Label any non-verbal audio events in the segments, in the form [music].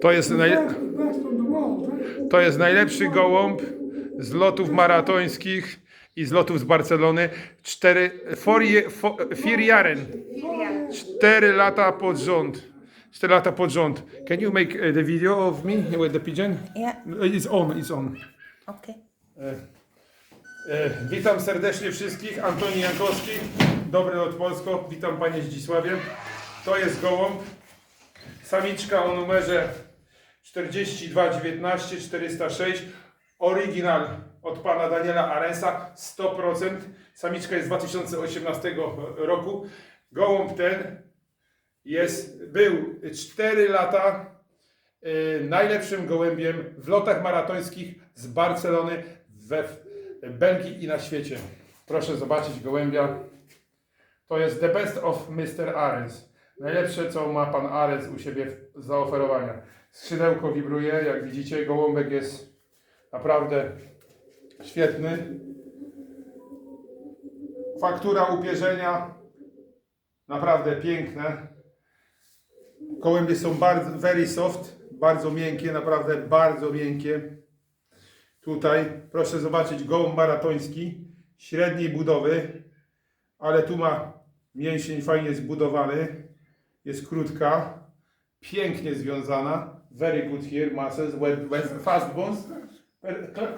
To jest, naj... to jest najlepszy gołąb z lotów maratońskich i z lotów z Barcelony. Cztery, four, je- fo, vier jaren. Cztery lata pod rząd. Cztery lata pod rząd. Can you make uh, the video of me with the pigeon? Yeah. It's on, it's on. Okay. E, witam serdecznie wszystkich. Antoni Jankowski, Dobry od Polsko. Witam Panie Zdzisławie. To jest gołąb. Samiczka o numerze 4219 406. Oryginal od Pana Daniela Arensa 100%. Samiczka jest z 2018 roku. Gołąb ten jest, był 4 lata y, najlepszym gołębiem w lotach maratońskich z Barcelony we Belgii i na świecie. Proszę zobaczyć gołębia. To jest the best of Mr. Arens. Najlepsze, co ma pan Arens u siebie w- zaoferowania. Skrzydełko wibruje, jak widzicie, gołąbek jest naprawdę świetny. Faktura upierzenia naprawdę piękne. Gołębie są bardzo, very soft, bardzo miękkie, naprawdę bardzo miękkie. Tutaj proszę zobaczyć gołąb maratoński, średniej budowy, ale tu ma mięsień fajnie zbudowany, jest krótka, pięknie związana, very good here, muscles, fast bones,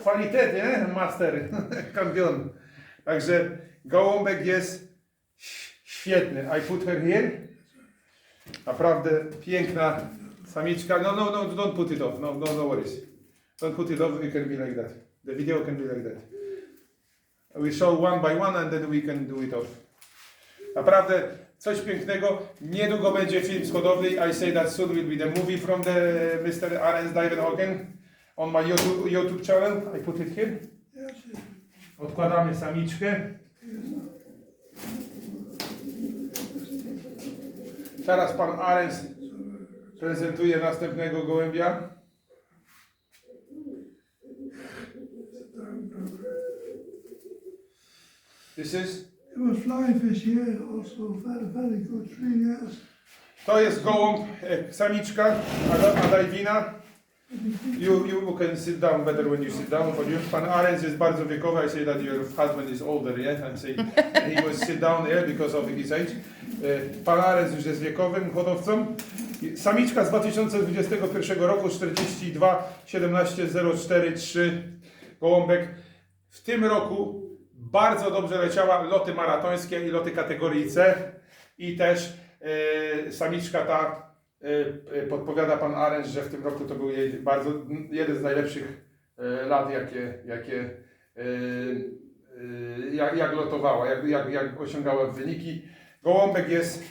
kwalitet, nie? Master, [laughs] kampion. Także gołąbek jest świetny. I put her here. Naprawdę piękna samiczka. No, no, no, don't put it off. No, no, no worries. Don't put it off. It can be like that. The video can be like that. We show one by one and then we can do it off. Naprawdę coś pięknego. Niedługo będzie film z hodowli. I say that soon will be the movie from the Mr. Arens Divenhagen on my YouTube, YouTube channel. I put it here. Odkładamy samiczkę. Teraz pan Arens prezentuje następnego gołębia. This is, It was flying fish here also. Very, very good. Three years. to jest gołąb, e, samiczka, Ada- Adajwina. You, you can sit down better when you sit down you. Pan Arens jest bardzo wiekowy. I say that your husband is older, yeah? And say he will sit down here because of his age. E, Pan Arens już jest wiekowym hodowcą. I Samiczka z 2021 roku 42 17 04 3 gołąbek. W tym roku bardzo dobrze leciała loty maratońskie i loty kategorii C i też e, samiczka ta e, podpowiada pan Arens, że w tym roku to był jej bardzo jeden z najlepszych e, lat, jakie, jakie e, e, jak, jak lotowała, jak, jak, jak osiągała wyniki. Gołąbek jest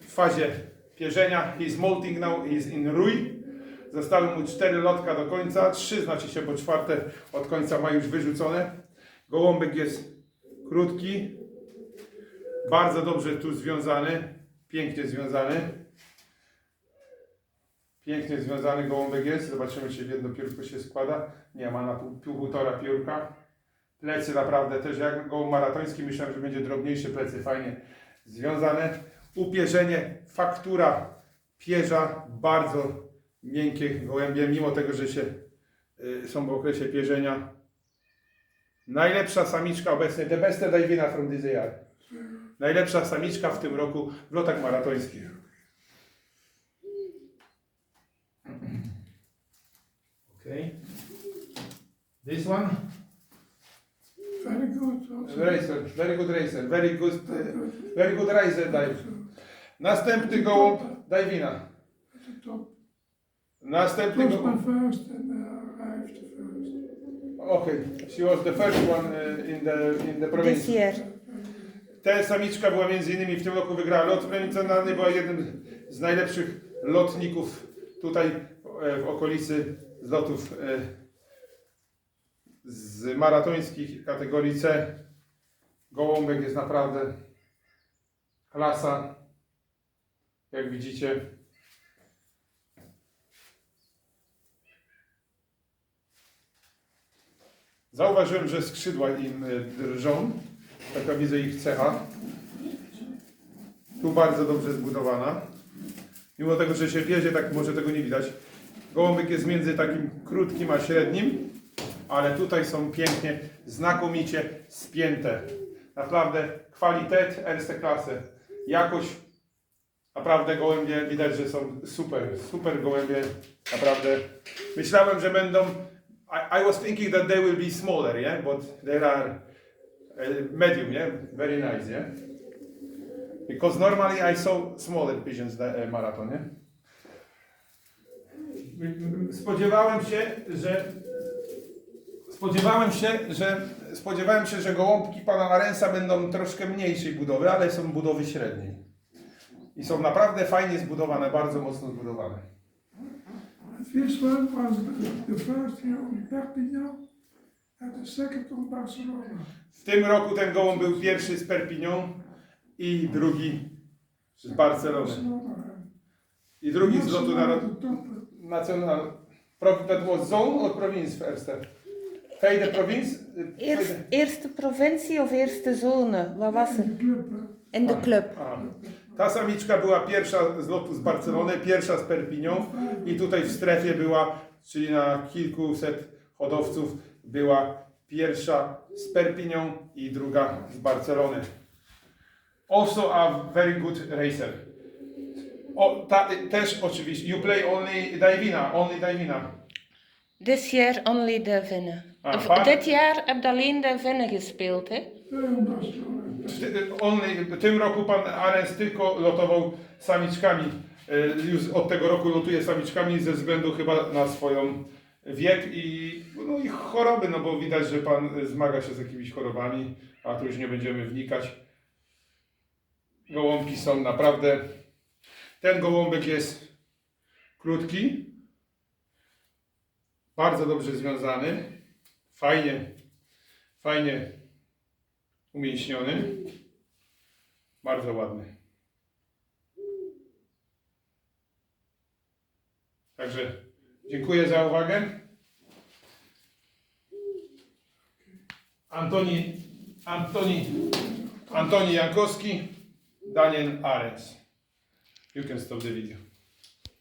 w fazie pierzenia. He's molting now, he's in rój. Zostały mu cztery lotka do końca, trzy znaczy się, bo czwarte od końca ma już wyrzucone. Gołąbek jest krótki, bardzo dobrze tu związany, pięknie związany. Pięknie związany gołąbek jest. Zobaczymy, czy w jedno piórko się składa. Nie, ma na pół, pół półtora piórka. Plecy naprawdę też jak gołąb maratoński. Myślałem, że będzie drobniejsze plecy, fajnie związane. Upierzenie, faktura pierza, bardzo miękkie gołębie, mimo tego, że się y, są w okresie pierzenia. Najlepsza samiczka obecnie, the best Divina from this year. Najlepsza samiczka w tym roku w lotach maratońskich. Okay. This one, Very good. Also. racer, very good racer, very good, uh, very good racer dive. Następny gołąb, Divina. Gołąb, first and uh, arrived first. okay, she was the first one uh, in the, in the This province. year. Ta samiczka była między innymi w tym roku wygrała lot prowincjonalny, była jednym z najlepszych lotników tutaj e, w okolicy z lotów e, z maratońskich kategorii C. Gołąbek jest naprawdę klasa. Jak widzicie. Zauważyłem, że skrzydła im e, drżą. Taka widzę ich cecha. Tu bardzo dobrze zbudowana. Mimo tego, że się bierze, tak może tego nie widać. Gołąbek jest między takim krótkim a średnim, ale tutaj są pięknie, znakomicie spięte. Naprawdę kwalitet erste klasy. Jakość, naprawdę gołębie widać, że są super, super gołębie. Naprawdę. Myślałem, że będą. I, I was thinking that they will be smaller, yeah, but they are uh, medium, yeah, very nice, yeah. Because normally I saw smaller pigeons the uh, marathon, nie? Spodziewałem się, że spodziewałem się, że spodziewałem się, że gołąbki pana Arensa będą troszkę mniejszej budowy, ale są budowy średniej. I są naprawdę fajnie zbudowane, bardzo mocno zbudowane. This one was the, first on Perpignan and the second on Barcelona. W tym roku ten gołąb był pierwszy z Perpignan i drugi z Barcelony. Barcelona. I drugi z lotu. Pro- That was zone or province first? Hey, the province? Eerst, eerste provincie of eerste zone? Waar was het? In the club. In de club. Ta samiczka była pierwsza z lotu z Barcelony, pierwsza z Perpignan i tutaj w strefie była, czyli na kilkuset hodowców, była pierwsza z Perpignan i druga z Barcelony. Also a very good racer. O, ta, też oczywiście, you play only Divina, only Divina. Dit jaar only. Ah, Of, dit jaar heb alleen de Vinnen gespeeld, hè? Barcelona. Only, w tym roku pan Arens tylko lotował samiczkami. E, Już od tego roku lotuje samiczkami ze względu chyba na swoją wiek i, no i choroby, no bo widać, że pan zmaga się z jakimiś chorobami, a tu już nie będziemy wnikać. Gołąbki są naprawdę. Ten gołąbek jest krótki, bardzo dobrze związany, fajnie, fajnie umięśniony. Bardzo ładny. Także dziękuję za uwagę. Antoni, Antoni, Antoni Jankowski, Daniel Arens. You can stop the video.